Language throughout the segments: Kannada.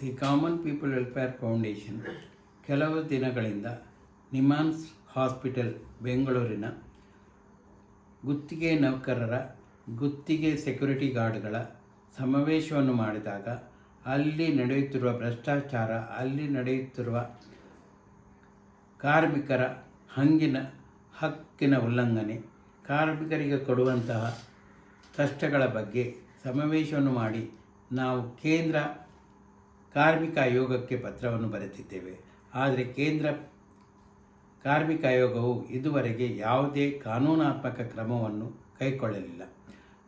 The common people welfare foundation ಕೆಲವು ದಿನಗಳಿಂದ ನಿಮಾನ್ಸ್ ಹಾಸ್ಪಿಟಲ್ ಬೆಂಗಳೂರಿನ ಗುತ್ತಿಗೆ ನೌಕರರ ಗುತ್ತಿಗೆ ಸೆಕ್ಯುರಿಟಿ ಗಾರ್ಡ್ಗಳ ಸಮಾವೇಶವನ್ನು ಮಾಡಿದಾಗ ಅಲ್ಲಿ ನಡೆಯುತ್ತಿರುವ ಭ್ರಷ್ಟಾಚಾರ, ಅಲ್ಲಿ ನಡೆಯುತ್ತಿರುವ ಕಾರ್ಮಿಕರ ಹಂಗಿನ ಹಕ್ಕಿನ ಉಲ್ಲಂಘನೆ, ಕಾರ್ಮಿಕರಿಗೆ ಕೊಡುವಂತಹ ಕಷ್ಟಗಳ ಬಗ್ಗೆ ಸಮಾವೇಶವನ್ನು ಮಾಡಿ ನಾವು ಕೇಂದ್ರ ಕಾರ್ಮಿಕ ಆಯೋಗಕ್ಕೆ ಪತ್ರವನ್ನು ಬರೆದಿದ್ದೇವೆ. ಆದರೆ ಕೇಂದ್ರ ಕಾರ್ಮಿಕ ಆಯೋಗವು ಇದುವರೆಗೆ ಯಾವುದೇ ಕಾನೂನಾತ್ಮಕ ಕ್ರಮವನ್ನು ಕೈಗೊಳ್ಳಲಿಲ್ಲ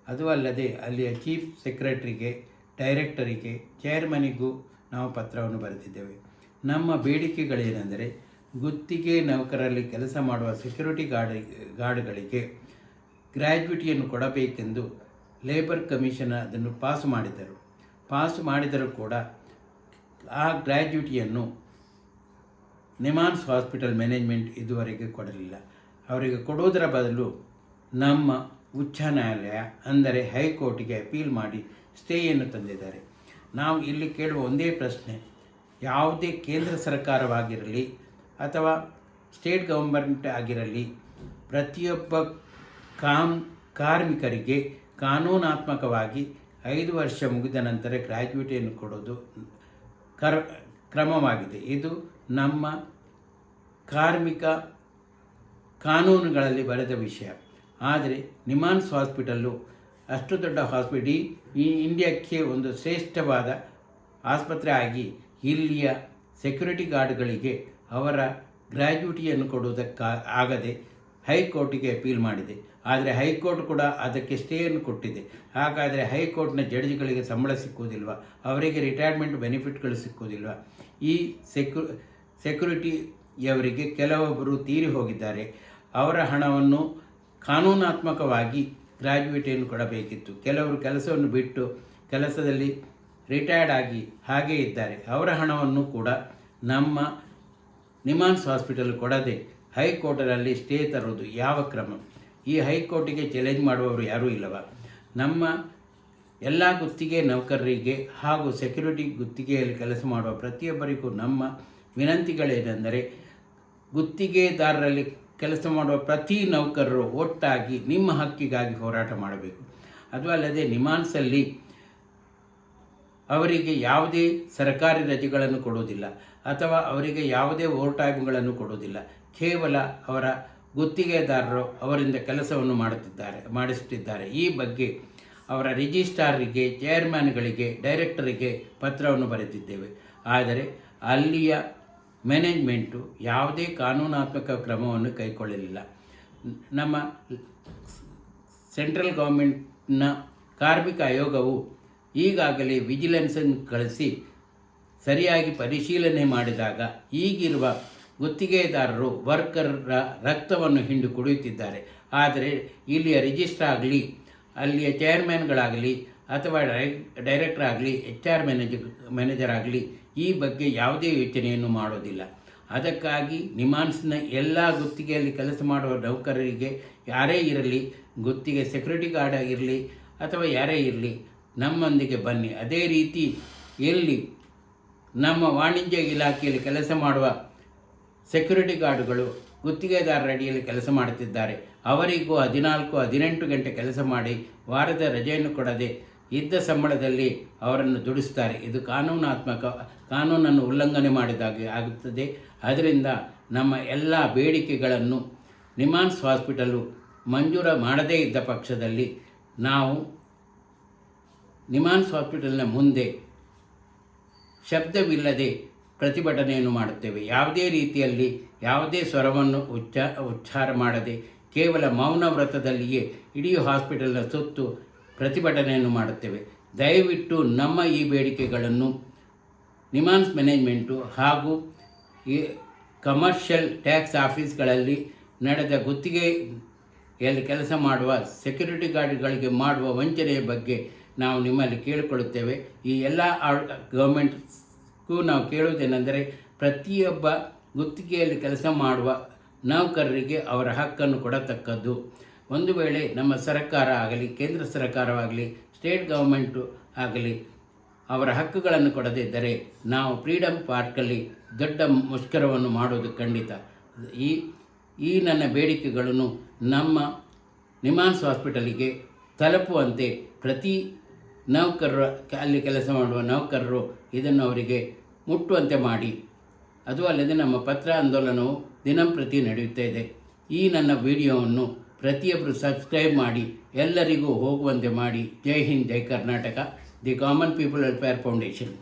ಅದು ಅಲ್ಲದೆ ಅಲ್ಲಿಯ ಚೀಫ್ ಸೆಕ್ರೆಟರಿಗೆ, ಡೈರೆಕ್ಟರಿಗೆ ಚೇರ್ಮನಿಗೂ ನಾವು ಪತ್ರವನ್ನು ಬರೆದಿದ್ದೇವೆ. ನಮ್ಮ ಬೇಡಿಕೆಗಳೇನೆಂದರೆ ಗುತ್ತಿಗೆ ನೌಕರಲ್ಲಿ ಕೆಲಸ ಮಾಡುವ ಸೆಕ್ಯೂರಿಟಿ ಗಾರ್ಡ್, ಗಾರ್ಡ್ಗಳಿಗೆ ಗ್ರ್ಯಾಜ್ಯುಟಿಯನ್ನು ಕೊಡಬೇಕೆಂದು ಲೇಬರ್ ಕಮಿಷನ್ ಅದನ್ನು ಪಾಸು ಮಾಡಿದರು ಪಾಸು ಮಾಡಿದರೂ ಕೂಡ ಆ ಗ್ರ್ಯಾಚ್ಯುಟಿಯನ್ನು ನಿಮಾನ್ಸ್ ಹಾಸ್ಪಿಟಲ್ ಮ್ಯಾನೇಜ್ಮೆಂಟ್ ಇದುವರೆಗೆ ಕೊಡಲಿಲ್ಲ. ಅವರಿಗೆ ಕೊಡುವುದರ ಬದಲು ನಮ್ಮ ಉಚ್ಚ ನ್ಯಾಯಾಲಯ, ಅಂದರೆ ಹೈಕೋರ್ಟಿಗೆ ಅಪೀಲ್ ಮಾಡಿ ಸ್ಟೇಯನ್ನು ತಂದಿದ್ದಾರೆ. ನಾವು ಇಲ್ಲಿ ಕೇಳುವ ಒಂದೇ ಪ್ರಶ್ನೆ, ಯಾವುದೇ ಕೇಂದ್ರ ಸರ್ಕಾರವಾಗಿರಲಿ ಅಥವಾ ಸ್ಟೇಟ್ ಗವರ್ಮೆಂಟ್ ಆಗಿರಲಿ, ಪ್ರತಿಯೊಬ್ಬ ಕಾಮ್ ಕಾರ್ಮಿಕರಿಗೆ ಕಾನೂನಾತ್ಮಕವಾಗಿ ಐದು ವರ್ಷ ಮುಗಿದ ನಂತರ ಗ್ರ್ಯಾಜುಯಿಟಿಯನ್ನು ಕೊಡೋದು ಕರ್, ಕ್ರಮವಾಗಿದೆ. ಇದು ನಮ್ಮ ಕಾರ್ಮಿಕ ಕಾನೂನುಗಳಲ್ಲಿ ಬರೆದ ವಿಷಯ. ಆದರೆ ನಿಮಾನ್ಸ್ ಹಾಸ್ಪಿಟಲ್ಲು ಅಷ್ಟು ದೊಡ್ಡ ಹಾಸ್ಪಿಟಲ್, ಈ ಇಂಡಿಯಾಕ್ಕೆ ಒಂದು ಶ್ರೇಷ್ಠವಾದ ಆಸ್ಪತ್ರೆ ಆಗಿ ಇಲ್ಲಿಯ ಸೆಕ್ಯೂರಿಟಿ ಗಾರ್ಡ್ಗಳಿಗೆ ಅವರ ಗ್ರ್ಯಾಜ್ಯುಟಿಯನ್ನು ಕೊಡುವುದಕ್ಕೆ ಆಗದೆ ಹೈಕೋರ್ಟಿಗೆ ಅಪೀಲ್ ಮಾಡಿದೆ. ಆದರೆ ಹೈಕೋರ್ಟ್ ಕೂಡ ಅದಕ್ಕೆ ಸ್ಟೇಯನ್ನು ಕೊಟ್ಟಿದೆ. ಹಾಗಾದರೆ ಹೈಕೋರ್ಟ್ನ ಜಡ್ಜ್ಗಳಿಗೆ ಸಂಬಳ ಸಿಕ್ಕುವುದಿಲ್ವ? ಅವರಿಗೆ ರಿಟೈರ್ಮೆಂಟ್ ಬೆನಿಫಿಟ್ಗಳು ಸಿಕ್ಕುವುದಿಲ್ವ? ಈ ಸೆಕ್ಯು, ಸೆಕ್ಯುರಿಟಿಯವರಿಗೆ ಕೆಲವೊಬ್ಬರು ತೀರಿ ಹೋಗಿದ್ದಾರೆ. ಅವರ ಹಣವನ್ನು ಕಾನೂನಾತ್ಮಕವಾಗಿ ಗ್ರ್ಯಾಜುಯೇಟಿಯನ್ನು ಕೊಡಬೇಕಿತ್ತು. ಕೆಲವರು ಕೆಲಸವನ್ನು ಬಿಟ್ಟು ಕೆಲಸದಲ್ಲಿ ರಿಟೈರ್ಡ್ ಆಗಿ ಹಾಗೇ ಇದ್ದಾರೆ. ಅವರ ಹಣವನ್ನು ಕೂಡ ನಮ್ಮ ನಿಮಾನ್ಸ್ ಹಾಸ್ಪಿಟಲ್ ಕೊಡದೆ ಹೈಕೋರ್ಟಲ್ಲಿ ಸ್ಟೇ ತರುವುದು ಯಾವ ಕ್ರಮ? ಈ ಹೈಕೋರ್ಟಿಗೆ ಚಾಲೆಂಜ್ ಮಾಡುವವರು ಯಾರೂ ಇಲ್ಲವ? ನಮ್ಮ ಎಲ್ಲ ಗುತ್ತಿಗೆ ನೌಕರರಿಗೆ ಹಾಗೂ ಸೆಕ್ಯೂರಿಟಿ ಗುತ್ತಿಗೆಯಲ್ಲಿ ಕೆಲಸ ಮಾಡುವ ಪ್ರತಿಯೊಬ್ಬರಿಗೂ ನಮ್ಮ ವಿನಂತಿಗಳೇನೆಂದರೆ, ಗುತ್ತಿಗೆದಾರರಲ್ಲಿ ಕೆಲಸ ಮಾಡುವ ಪ್ರತಿ ನೌಕರರು ಒಟ್ಟಾಗಿ ನಿಮ್ಮ ಹಕ್ಕಿಗಾಗಿ ಹೋರಾಟ ಮಾಡಬೇಕು. ಅದು ಅಲ್ಲದೆ ನಿಮಾನ್ಸಲ್ಲಿ ಅವರಿಗೆ ಯಾವುದೇ ಸರ್ಕಾರಿ ರಜೆಗಳನ್ನು ಕೊಡುವುದಿಲ್ಲ ಅಥವಾ ಅವರಿಗೆ ಯಾವುದೇ ಓವರ್ ಟೈಮ್ಗಳನ್ನು ಕೊಡುವುದಿಲ್ಲ. ಕೇವಲ ಅವರ ಗುತ್ತಿಗೆದಾರರು ಅವರಿಂದ ಕೆಲಸವನ್ನು ಮಾಡುತ್ತಿದ್ದಾರೆ, ಮಾಡಿಸುತ್ತಿದ್ದಾರೆ. ಈ ಬಗ್ಗೆ ಅವರ ರಿಜಿಸ್ಟ್ರಾರಿಗೆ, ಚೇರ್ಮನ್ಗಳಿಗೆ, ಡೈರೆಕ್ಟರಿಗೆ ಪತ್ರವನ್ನು ಬರೆದಿದ್ದೇವೆ. ಆದರೆ ಅಲ್ಲಿಯ ಮ್ಯಾನೇಜ್ಮೆಂಟು ಯಾವುದೇ ಕಾನೂನಾತ್ಮಕ ಕ್ರಮವನ್ನು ಕೈಗೊಳ್ಳಲಿಲ್ಲ. ನಮ್ಮ ಸೆಂಟ್ರಲ್ ಗೌರ್ಮೆಂಟ್ನ ಕಾರ್ಮಿಕ ಆಯೋಗವು ಈಗಾಗಲೇ ವಿಜಿಲೆನ್ಸನ್ನು ಕಳಿಸಿ ಸರಿಯಾಗಿ ಪರಿಶೀಲನೆ ಮಾಡಿದಾಗ ಈಗಿರುವ ಗುತ್ತಿಗೆದಾರರು ವರ್ಕರ್ರ ರಕ್ತವನ್ನು ಹಿಂಡು ಕುಡಿಯುತ್ತಿದ್ದಾರೆ. ಆದರೆ ಇಲ್ಲಿಯ ರಿಜಿಸ್ಟರ್ ಆಗಲಿ, ಅಲ್ಲಿಯ ಚೇರ್ಮನ್ಗಳಾಗಲಿ, ಅಥವಾ ಡೈ, ಡೈರೆಕ್ಟರ್ ಆಗಲಿ, ಎಚ್ ಆರ್ ಮ್ಯಾನೇಜರ್ ಮ್ಯಾನೇಜರ್ ಆಗಲಿ, ಈ ಬಗ್ಗೆ ಯಾವುದೇ ಯೋಚನೆಯನ್ನು ಮಾಡೋದಿಲ್ಲ. ಅದಕ್ಕಾಗಿ ನಿಮಾನ್ಸ್ನ ಎಲ್ಲ ಗುತ್ತಿಗೆಯಲ್ಲಿ ಕೆಲಸ ಮಾಡುವ ನೌಕರರಿಗೆ ಯಾರೇ ಇರಲಿ, ಗುತ್ತಿಗೆ ಸೆಕ್ಯೂರಿಟಿ ಗಾರ್ಡ್ ಆಗಿರಲಿ, ಅಥವಾ ಯಾರೇ ಇರಲಿ, ನಮ್ಮೊಂದಿಗೆ ಬನ್ನಿ. ಅದೇ ರೀತಿ ಎಲ್ಲಿ ನಮ್ಮ ವಾಣಿಜ್ಯ ಇಲಾಖೆಯಲ್ಲಿ ಕೆಲಸ ಮಾಡುವ ಸೆಕ್ಯೂರಿಟಿ ಗಾರ್ಡ್ಗಳು ಗುತ್ತಿಗೆದಾರರ ಅಡಿಯಲ್ಲಿ ಕೆಲಸ ಮಾಡುತ್ತಿದ್ದಾರೆ. ಅವರಿಗೂ ಹದಿನಾಲ್ಕು, ಹದಿನೆಂಟು ಗಂಟೆ ಕೆಲಸ ಮಾಡಿ ವಾರದ ರಜೆಯನ್ನು ಕೊಡದೆ ಇದ್ದ ಸಂಬಳದಲ್ಲಿ ಅವರನ್ನು ದುಡಿಸ್ತಾರೆ. ಇದು ಕಾನೂನಾತ್ಮಕ, ಕಾನೂನನ್ನು ಉಲ್ಲಂಘನೆ ಮಾಡಿದಾಗೆ ಆಗುತ್ತದೆ. ಅದರಿಂದ ನಮ್ಮ ಎಲ್ಲ ಬೇಡಿಕೆಗಳನ್ನು ನಿಮಾನ್ಸ್ ಹಾಸ್ಪಿಟಲು ಮಂಜೂರು ಮಾಡದೇ ಇದ್ದ ಪಕ್ಷದಲ್ಲಿ ನಾವು ನಿಮಾನ್ಸ್ ಹಾಸ್ಪಿಟಲ್ನ ಮುಂದೆ ಶಬ್ದವಿಲ್ಲದೆ ಪ್ರತಿಭಟನೆಯನ್ನು ಮಾಡುತ್ತೇವೆ. ಯಾವುದೇ ರೀತಿಯಲ್ಲಿ ಯಾವುದೇ ಸ್ವರವನ್ನು ಉಚ್ಚ, ಉಚ್ಚಾರ ಮಾಡದೆ ಕೇವಲ ಮೌನ ವ್ರತದಲ್ಲಿಯೇ ಇಡೀ ಹಾಸ್ಪಿಟಲ್ನ ಸುತ್ತು ಪ್ರತಿಭಟನೆಯನ್ನು ಮಾಡುತ್ತೇವೆ. ದಯವಿಟ್ಟು ನಮ್ಮ ಈ ಬೇಡಿಕೆಗಳನ್ನು ನಿಮಾನ್ಸ್ ಮ್ಯಾನೇಜ್ಮೆಂಟು ಹಾಗೂ ಈ ಕಮರ್ಷಿಯಲ್ ಟ್ಯಾಕ್ಸ್ ಆಫೀಸ್ಗಳಲ್ಲಿ ನಡೆದ ಗುತ್ತಿಗೆಯಲ್ಲಿ ಕೆಲಸ ಮಾಡುವ ಸೆಕ್ಯೂರಿಟಿ ಗಾರ್ಡ್ಗಳಿಗೆ ಮಾಡುವ ವಂಚನೆಯ ಬಗ್ಗೆ ನಾವು ನಿಮ್ಮಲ್ಲಿ ಕೇಳಿಕೊಳ್ಳುತ್ತೇವೆ. ಈ ಎಲ್ಲ ಗೌರ್ಮೆಂಟ್ಗೂ ನಾವು ಕೇಳುವುದೇನೆಂದರೆ ಪ್ರತಿಯೊಬ್ಬ ಗುತ್ತಿಗೆಯಲ್ಲಿ ಕೆಲಸ ಮಾಡುವ ನೌಕರರಿಗೆ ಅವರ ಹಕ್ಕನ್ನು ಕೊಡತಕ್ಕದ್ದು. ಒಂದು ವೇಳೆ ನಮ್ಮ ಸರ್ಕಾರ ಆಗಲಿ, ಕೇಂದ್ರ ಸರ್ಕಾರವಾಗಲಿ, ಸ್ಟೇಟ್ ಗೌರ್ಮೆಂಟು ಆಗಲಿ ಅವರ ಹಕ್ಕುಗಳನ್ನು ಕೊಡದಿದ್ದರೆ ನಾವು ಫ್ರೀಡಮ್ ಪಾರ್ಕಲ್ಲಿ ದೊಡ್ಡ ಮುಷ್ಕರವನ್ನು ಮಾಡುವುದು ಖಂಡಿತ. ಈ ಈ ನನ್ನ ಬೇಡಿಕೆಗಳನ್ನು ನಮ್ಮ ನಿಮಾನ್ಸ್ ಹಾಸ್ಪಿಟಲಿಗೆ ತಲುಪುವಂತೆ ಪ್ರತಿ ನೌಕರರ, ಅಲ್ಲಿ ಕೆಲಸ ಮಾಡುವ ನೌಕರರು ಇದನ್ನು ಅವರಿಗೆ ಮುಟ್ಟುವಂತೆ ಮಾಡಿ. ಅದು ಅಲ್ಲದೆ ನಮ್ಮ ಪತ್ರ ಆಂದೋಲನವು ದಿನಂಪ್ರತಿ ನಡೆಯುತ್ತಾ ಇದೆ. ಈ ನನ್ನ ವಿಡಿಯೋವನ್ನು ಪ್ರತಿಯೊಬ್ಬರು ಸಬ್ಸ್ಕ್ರೈಬ್ ಮಾಡಿ, ಎಲ್ಲರಿಗೂ ಹೋಗುವಂತೆ ಮಾಡಿ. ಜೈ ಹಿಂದ್, ಜೈ Karnataka. The common people welfare foundation.